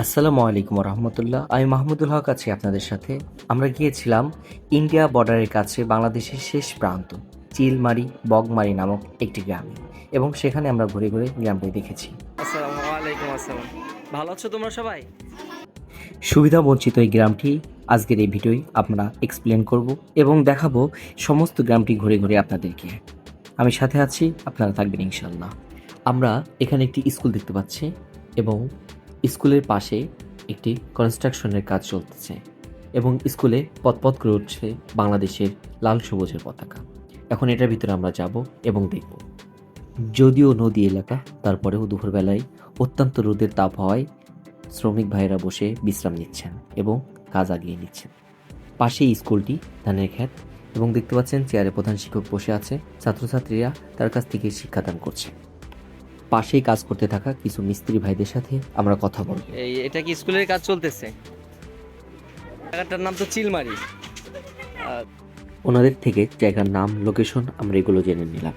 আসসালামু আলাইকুম রহমতুল্লাহ আমি মাহমুদুল হক আছি আপনাদের সাথে। আমরা গিয়েছিলাম ইন্ডিয়া বর্ডারের কাছে বাংলাদেশের শেষ প্রান্ত চিলমারি বগমারি নামক একটি গ্রামে। এবং সেখানে আমরা ঘুরে ঘুরে গ্রামটি দেখেছি। আসসালামু আলাইকুম আসসালাম। ভালো আছো তোমরা সবাই? সুবিধা বঞ্চিত এই গ্রামটি আজকের এই ভিডিওই আমরা এক্সপ্লেন করব এবং দেখাবো সমস্ত গ্রামটি ঘুরে ঘুরে আপনাদেরকে। আমি সাথে আছি আপনারা থাকবেন ইনশাল্লাহ আমরা এখানে একটি স্কুল দেখতে পাচ্ছি এবং স্কুলের পাশে একটি কনস্ট্রাকশনের কাজ চলতেছে এবং স্কুলে পথপথ করে উঠছে বাংলাদেশের লাল সবুজের পতাকা। এখন এটার ভিতরে আমরা যাব এবং দেখব। যদিও নদী এলাকা, তারপরেও দুপুরবেলায় অত্যন্ত রোদের তাপ হওয়ায় শ্রমিক ভাইয়েরা বসে বিশ্রাম নিচ্ছেন এবং কাজ আগিয়ে নিচ্ছেন। পাশেই স্কুলটি, ধানের খ্যাত এবং দেখতে পাচ্ছেন চেয়ারে প্রধান শিক্ষক বসে আছে। ছাত্রছাত্রীরা তার কাছ থেকে শিক্ষাদান করছে। পাশেই কাজ করতে থাকা কিছু মিস্ত্রি ভাইদের সাথে আমরা কথা বলব। এই এটা কি স্কুলের কাজ চলতেছে? জায়গাটার নাম তো চিলমারি। ওনাদের থেকে জায়গার নাম লোকেশন আমরা এগুলো জেনে নিলাম।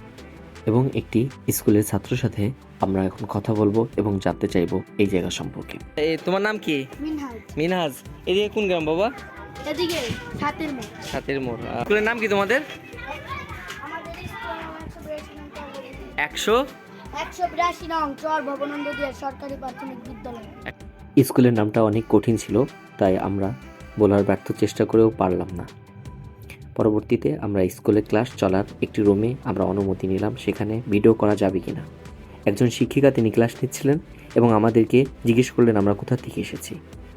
এবং একটি স্কুলের ছাত্রর সাথে আমরা এখন কথা বলব এবং জানতে চাইব এই জায়গা সম্পর্কে। এই তোমার নাম কি? মিনহাজ। মিনহাজ। এদিকে কোন গ্রাম বাবা? এদিকে সাতের মেয়ে সাতের মোড়। আহ, স্কুলের নাম কি তোমাদের? আমাদের একশো একশো বিরাশি নং চর সরকারি প্রাথমিক বিদ্যালয়। স্কুলের নামটা অনেক কঠিন ছিল, তাই আমরা বলার ব্যর্থ চেষ্টা করেও পারলাম না। পরবর্তীতে আমরা স্কুলে ক্লাস চলার একটি রুমে আমরা অনুমতি নিলাম, সেখানে ভিডিও করা যাবে কিনা। একজন শিক্ষিকা তিনি ক্লাস নিচ্ছিলেন এবং আমাদেরকে জিজ্ঞেস করলেন, আমরা কোথা থেকে এসেছি?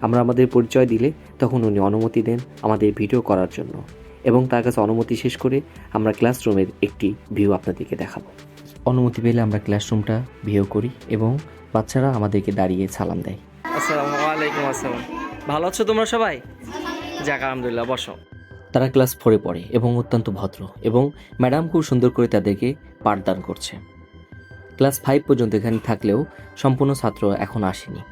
আমরা আমাদের পরিচয় দিলে তখন উনি অনুমতি দেন আমাদের ভিডিও করার জন্য এবং তার কাছে অনুমতি শেষ করে আমরা ক্লাসরুমের একটি ভিউ আপনাদেরকে দেখাবো। অনুমতি পেলে আমরা ক্লাসরুমটা ভিউ করি এবং বাচ্চারা আমাদেরকে দাঁড়িয়ে সালাম দেয়। আসসালামু আলাইকুম আসসালাম। ভালো আছো তোমরা সবাই? যাক আলহামদুলিল্লাহ বসো। তারা ক্লাস ফোরে পড়ে এবং অত্যন্ত ভদ্র এবং ম্যাডাম খুব সুন্দর করে তাদেরকে পাঠদান করছে। ক্লাস ফাইভ পর্যন্ত এখানে থাকলেও সম্পূর্ণ ছাত্র এখন আসেনি।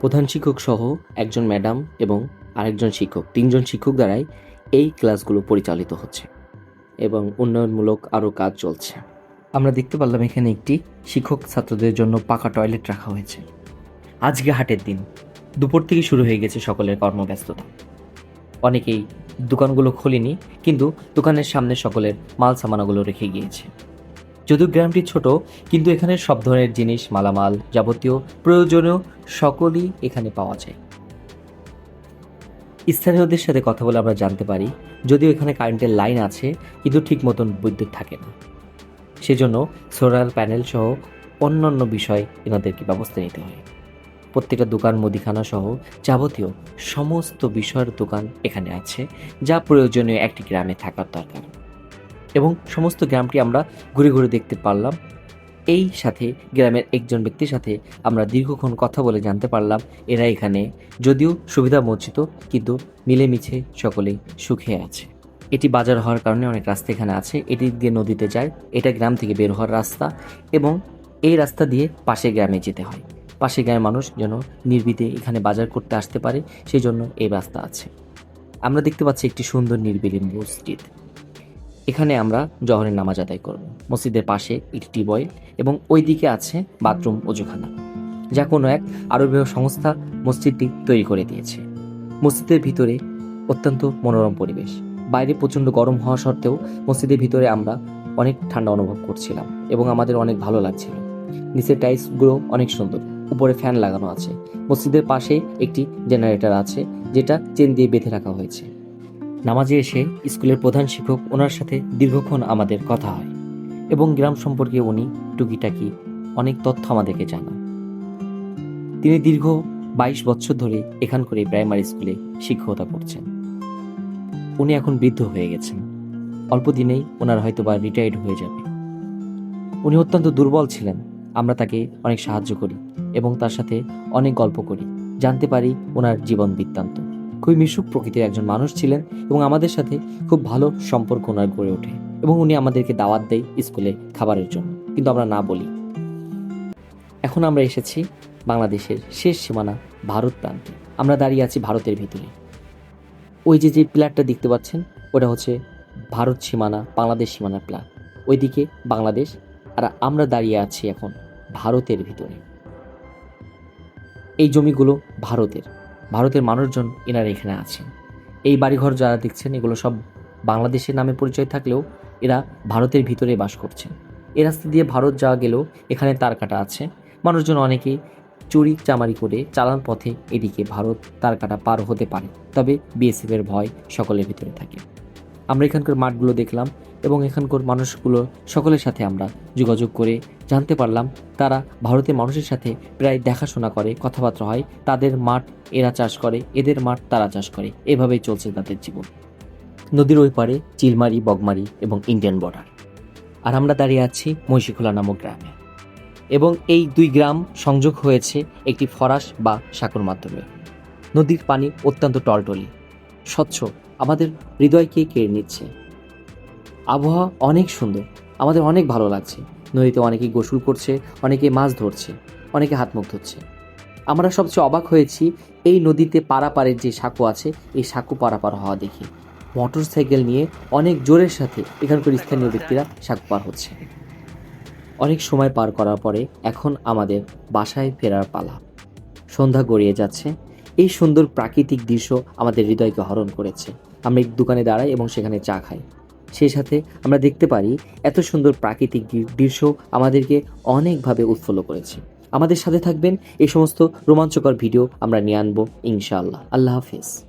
প্রধান শিক্ষক সহ একজন ম্যাডাম এবং আরেকজন শিক্ষক তিনজন শিক্ষক দ্বারাই এই ক্লাসগুলো পরিচালিত হচ্ছে এবং উন্নয়নমূলক আরও কাজ চলছে। আমরা দেখতে পারলাম এখানে একটি শিক্ষক ছাত্রদের জন্য পাকা টয়লেট রাখা হয়েছে। আজকে হাটের দিন। দুপুর থেকে শুরু হয়ে গেছে সকলের কর্মব্যস্ততা। অনেকেই দোকানগুলো খোলেনি, কিন্তু দোকানের সামনে সকলের মাল সামানাগুলো রেখে গিয়েছে। যদিও গ্রামটি ছোট, কিন্তু এখানে সব ধরনের জিনিস, মালামাল যাবতীয় প্রয়োজনীয় সকলই এখানে পাওয়া যায়। স্থানীয়দের সাথে কথা বলে আমরা জানতে পারি, যদিও এখানে কারেন্টের লাইন আছে, কিন্তু ঠিক মতন বিদ্যুৎ থাকে না। সেজন্য সোলার প্যানেল সহ অন্যান্য বিষয় এনাদেরকে ব্যবস্থা নিতে হয়। প্রত্যেকটা দোকান, মুদিখানা সহ যাবতীয় সমস্ত বিষয়ের দোকান এখানে আছে, যা প্রয়োজনীয় একটি গ্রামে থাকার দরকার। এবং সমস্ত গ্রামটি আমরা ঘুরে ঘুরে দেখতে পারলাম। এই সাথে গ্রামের একজন ব্যক্তির সাথে আমরা দীর্ঘক্ষণ কথা বলে জানতে পারলাম, এরা এখানে যদিও সুবিধা বঞ্চিত কিন্তু মিলেমিছে সকলেই সুখে আছে। এটি বাজার হওয়ার কারণে অনেক রাস্তা এখানে আছে। এটি দিয়ে নদীতে যায়, এটা গ্রাম থেকে বের হওয়ার রাস্তা এবং এই রাস্তা দিয়ে পাশে গ্রামে যেতে হয়। পাশে গ্রামের মানুষ যেন নির্বিধে এখানে বাজার করতে আসতে পারে সেই জন্য এই রাস্তা আছে। আমরা দেখতে পাচ্ছি একটি সুন্দর নির্বিলি মসজিদ। এখানে আমরা জহরের নামাজ আদায় করব। মসজিদের পাশে একটি টিউবওয়েল এবং ওই দিকে আছে বাথরুম অজুখানা যা কোনো এক আরবীয় সংস্থা মসজিদটি তৈরি করে দিয়েছে। মসজিদের ভিতরে অত্যন্ত মনোরম পরিবেশ। বাইরে প্রচণ্ড গরম হওয়া সত্ত্বেও মসজিদের ভিতরে আমরা অনেক ঠান্ডা অনুভব করছিলাম এবং আমাদের অনেক ভালো লাগছিল। নিচের টাইলসগুলো অনেক সুন্দর, উপরে ফ্যান লাগানো আছে। মসজিদের পাশে একটি জেনারেটর আছে, যেটা চেন দিয়ে বেঁধে রাখা হয়েছে। নামাজে এসে স্কুলের প্রধান শিক্ষক ওনার সাথে দীর্ঘক্ষণ আমাদের কথা হয় এবং গ্রাম সম্পর্কে উনি টুকিটাকি অনেক তথ্য আমাদেরকে জানান। তিনি দীর্ঘ বাইশ বছর ধরে এখানকার প্রাইমারি স্কুলে শিক্ষকতা করছেন। উনি এখন বৃদ্ধ হয়ে গেছেন। অল্প দিনেই ওনার হয়তো বা রিটায়ার্ড হয়ে যাবে। উনি অত্যন্ত দুর্বল ছিলেন। আমরা তাকে অনেক সাহায্য করি এবং তার সাথে অনেক গল্প করি। জানতে পারি ওনার জীবন বৃত্তান্ত। খুবই মিশুক প্রকৃতির একজন মানুষ ছিলেন এবং আমাদের সাথে খুব ভালো সম্পর্ক ওনার গড়ে ওঠে এবং উনি আমাদেরকে দাওয়াত দেয় স্কুলে খাবারের জন্য। কিন্তু আমরা না বলি। এখন আমরা এসেছি বাংলাদেশের শেষ সীমানা ভারত প্রান্তে। আমরা দাঁড়িয়ে আছি ভারতের ভিতরে। ওই যে যে প্লাটটা দেখতে পাচ্ছেন, ওটা হচ্ছে ভারত সীমানা, বাংলাদেশ সীমানার প্ল্যাট ওইদিকে বাংলাদেশ, আর আমরা দাঁড়িয়ে আছি এখন ভারতের ভিতরে। এই জমিগুলো ভারতের ভারতের মানুষজন এনারা এখানে আছেন। এই বাড়িঘর যারা দেখছেন, এগুলো সব বাংলাদেশের নামে পরিচয় থাকলেও এরা ভারতের ভিতরে বাস করছেন। এ রাস্তা দিয়ে ভারত যাওয়া গেলেও এখানে তার কাটা আছে। মানুষজন অনেকেই চুরি চামারি করে চালান পথে এদিকে ভারত তার কাটা পার হতে পারে, তবে বিএসএফ এর ভয় সকলের ভিতরে থাকে। আমরা এখানকার মাঠগুলো দেখলাম এবং এখানকার মানুষগুলো সকলের সাথে আমরা যোগাযোগ করে জানতে পারলাম, তারা ভারতের মানুষের সাথে প্রায় দেখাশোনা করে, কথাবার্তা হয়, তাদের মাঠ এরা চাষ করে, এদের মাঠ তারা চাষ করে, এভাবেই চলছে তাদের জীবন। নদীর ওই পারে চিলমারি, বগমারি এবং ইন্ডিয়ান বর্ডার। আর আমরা দাঁড়িয়ে আছি মহিষিখোলা নামক গ্রামে। এবং এই দুই গ্রাম সংযোগ হয়েছে একটি ফরাস বা সাঁকোর মাধ্যমে। নদীর পানি অত্যন্ত টলটলি। স্বচ্ছ, আমাদের হৃদয়কে কেড়ে নিচ্ছে। আবহাওয়া অনেক সুন্দর, আমাদের অনেক ভালো লাগছে। নদীতে অনেকে গোসল করছে, অনেকে মাছ ধরছে, অনেকে হাত মুখ ধরছে আমরা সবচেয়ে অবাক হয়েছি এই নদীতে পারাপারের যে সাঁকো আছে, এই সাঁকো পারাপার হওয়া দেখে। মোটর সাইকেল নিয়ে অনেক জোরের সাথে এখানকার স্থানীয় ব্যক্তিরা সাঁকো পার হচ্ছে। অনেক সময় পার করার পরে এখন আমাদের বাসায় ফেরার পালা। সন্ধ্যা গড়িয়ে যাচ্ছে। এই সুন্দর প্রাকৃতিক দৃশ্য আমাদের হৃদয়কে হরণ করেছে। আমরা এক দোকানে দাঁড়াই এবং সেখানে চা খাই। সেই সাথে আমরা দেখতে পারি এত সুন্দর প্রাকৃতিক দৃশ্য আমাদেরকে অনেকভাবে উৎফুল্ল করেছে। আমাদের সাথে থাকবেন এই সমস্ত রোমাঞ্চকর ভিডিও আমরা নিয়ে আনব, ইনশাআল্লাহ। আল্লাহ হাফেজ।